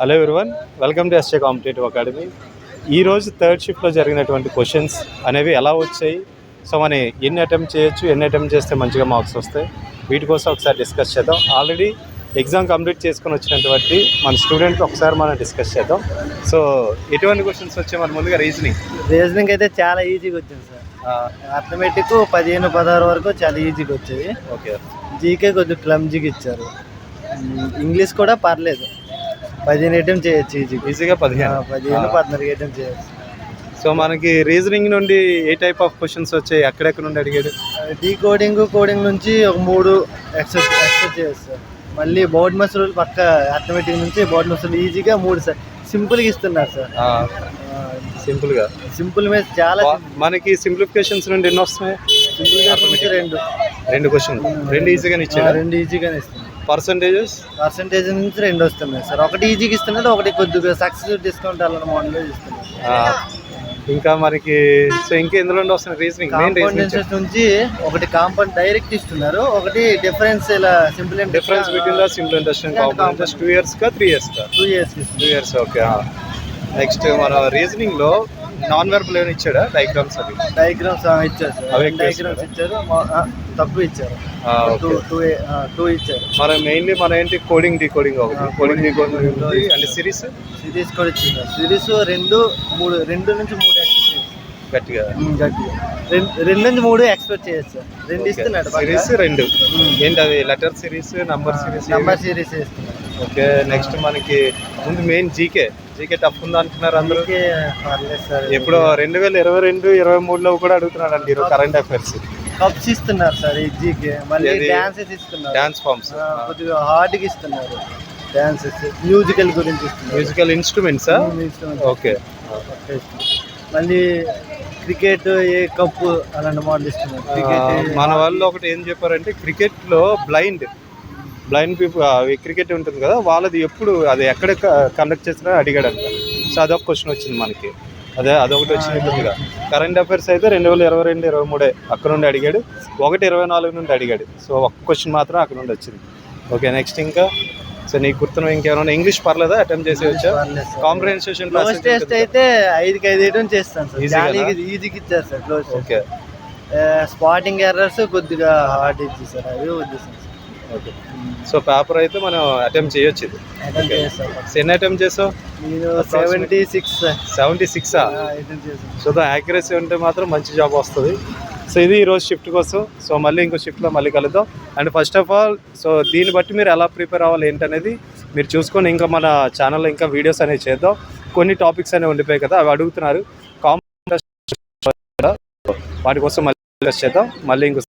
Hello everyone welcome to S A competitive academy ఈ రోజు third షిఫ్ట్లో జరిగినటువంటి క్వశ్చన్స్ అనేవి ఎలా వచ్చాయి? సో మనం ఎన్ని అటెంప్ట్ చేయొచ్చు ఎన్ని అటెంప్ట్ చేస్తే మంచిగా మార్క్స్ వస్తాయి? వీటి కోసం ఒకసారి డిస్కస్ చేద్దాం. ఆల్రెడీ ఎగ్జామ్ కంప్లీట్ చేసుకొని వచ్చినటువంటి మన స్టూడెంట్ ఒకసారి మనం డిస్కస్ చేద్దాం. సో ఎటువంటి క్వశ్చన్స్ వచ్చాయి మన ముందుగా? రీజనింగ్ రీజనింగ్ అయితే చాలా ఈజీగా వచ్చింది సార్. అథమెటిక్ పదిహేను పదహారు వరకు చాలా ఈజీగా వచ్చేది ఓకే జీకే కొంచెం క్లమ్జీగా ఇచ్చారు. ఇంగ్లీష్ కూడా పర్లేదు. పదిహేను ఐటమ్ చేయొచ్చు ఈజీగా ఈజీగా పదిహేను. పదిహేను. పద్నాలుగు ఐటమ్ చేయొచ్చు. సో మనకి రీజనింగ్ నుండి ఏ టైప్ ఆఫ్ క్వశ్చన్స్ వచ్చాయి? ఎక్కడెక్కడ నుండి అడిగాడు డీ కోడింగ్ కోడింగ్ నుంచి ఒక మూడు ఎక్సెప్ట్ ఎక్సెప్ట్ చేయొచ్చు సార్. మళ్ళీ బోర్డ్ మసూలు పక్క అథమెటిక్ నుంచి బోర్డ్ మసూలు ఈజీగా మూడు సార్. సింపుల్గా ఇస్తున్నారు సార్. సింపుల్గా సింపుల్ మీద చాలా మనకి సింప్లిఫికేషన్స్ నుండి ఎన్ని వస్తున్నాయి? సింపుల్గా రెండు. రెండు క్వశ్చన్ రెండు ఈజీగానే ఆ, ఇచ్చాడు రెండు ఈజీగానే ఇస్తుంది పర్సంటేజెస్? పర్సంటేజ్ నుంచి రెండు వస్తున్నాయి సార్. ఒకటి ఈజీగా ఇస్తున్నాడు ఒకటి కొద్దిగా సక్సెస్ డిస్కౌంట్ అలా మోడల్ ఇస్తున్నాడు ఇంకా మనకి సో ఇంకా నుండి వస్తున్నాయి రీజనింగ్ మెయిన్ నుంచి ఒకటి కాంపౌండ్ డైరెక్ట్ ఇస్తున్నారు ఒకటి డిఫరెన్స్ ఇలా simple difference between the simple interest and compound two years కా త్రీ ఇయర్స్ కా two years two years okay next మన రీజనింగ్లో నాన్ వెర్బల్ ఏమైనా ఇచ్చాడా? డయాగ్రామ్స్ అవి? డయాగ్రామ్స్ ఇచ్చారు అవి డయాగ్రామ్స్ ఇచ్చారు. తక్కువ ఇచ్చారు. Two okay. టూ టూ ఇచ్చారు. మన మెయిన్లీ మన ఏంటి? కోడింగ్ డీకోడింగ్ ఒకటి coding decoding. And series? Series కూడా ఇచ్చింది సిరీస్ రెండు మూడు రెండు నుంచి మూడు ఎక్స్పెక్ట్ గట్టిగా? గట్టిగా. రెండు నుంచి మూడు ఎక్స్పెక్ట్ చేయొచ్చు రెండు ఇస్తున్నాడు సిరీస్ రెండు. ఏంటి అది? Letter series number series number series ఇస్తున్నాడు ఓకే నెక్స్ట్ మనకి ముందు మెయిన్ జీకే జీకే టఫ్ ఉందా అంటున్నారు అందరూ? ఇప్పుడు రెండు వేల ఇరవై రెండు ఇరవై మూడులో కూడా అడుగుతున్నాడు అండి కరెంట్ అఫైర్స్ కప్స్ ఇస్తున్నారు సార్ ఈజీకి మళ్ళీ ఏది? డాన్సెస్ ఇస్తున్నారు. డాన్స్ ఫార్మ్స్ ఆ, కొద్దిగా హార్డ్గా ఇస్తున్నారు. డాన్సెస్ మ్యూజికల్ గురించి ఇస్తున్నారు. Musical instruments okay. మళ్ళీ క్రికెట్ ఏ కప్పు అలాంటి మోడల్ ఇస్తున్నారు. క్రికెట్ మన వాళ్ళు ఒకటి ఏం చెప్పారంటే క్రికెట్లో బ్లైండ్ బ్లైండ్ పీపుల్ క్రికెట్ ఉంటుంది కదా వాళ్ళది ఎప్పుడు అది ఎక్కడ కండక్ట్ చేసినా అడిగాడంట. సో అదొక క్వశ్చన్ వచ్చింది మనకి. అదే అదొకటి వచ్చింది కొద్దిగా కరెంట్ అఫైర్స్ అయితే రెండు వేల ఇరవై రెండు ఇరవై మూడే అక్కడ నుండి అడిగాడు. ఒకటి ఇరవై నాలుగు నుండి అడిగాడు. సో ఒక్క క్వశ్చన్ మాత్రం అక్కడ నుండి వచ్చింది. ఓకే నెక్స్ట్ ఇంకా? సో నీకు గుర్తున్న ఇంకేమైనా ఇంగ్లీష్ పర్లేదా? అటెంప్ట్ చేసి వచ్చా? కాంప్రహెన్సేషన్ క్లోజ్ టెస్ట్ అయితే ఐదుకి ఐదు ఐటమ్ చేస్తాను సార్. ఈజీకి ఇచ్చారు sir close okay. Spotting errors కొద్దిగా హార్డ్ ఇచ్చేసారు అవి వదిలేసాను ఓకే. సో పేపర్ అయితే మనం అటెంప్ట్ చేయొచ్చు ఇది. ఎన్ని అటెంప్ట్ చేసావు సెవెంటీ సిక్స్ సెవెంటీ సిక్సా సో దా యాక్యురసీ ఉంటే మాత్రం మంచి జాబ్ వస్తుంది. సో ఇది ఈరోజు షిఫ్ట్ కోసం. సో మళ్ళీ ఇంకో షిఫ్ట్లో మళ్ళీ కలుద్దాం. And first of all so దీన్ని బట్టి మీరు ఎలా ప్రిపేర్ అవ్వాలి ఏంటనేది మీరు చూసుకొని ఇంకా మన ఛానల్లో ఇంకా వీడియోస్ అనేవి చేద్దాం. కొన్ని టాపిక్స్ అనేవి ఉండిపోయాయి కదా అవి అడుగుతున్నారు. కాంపిటేషన్ వాటి కోసం మళ్ళీ చేద్దాం. మళ్ళీ ఇంకో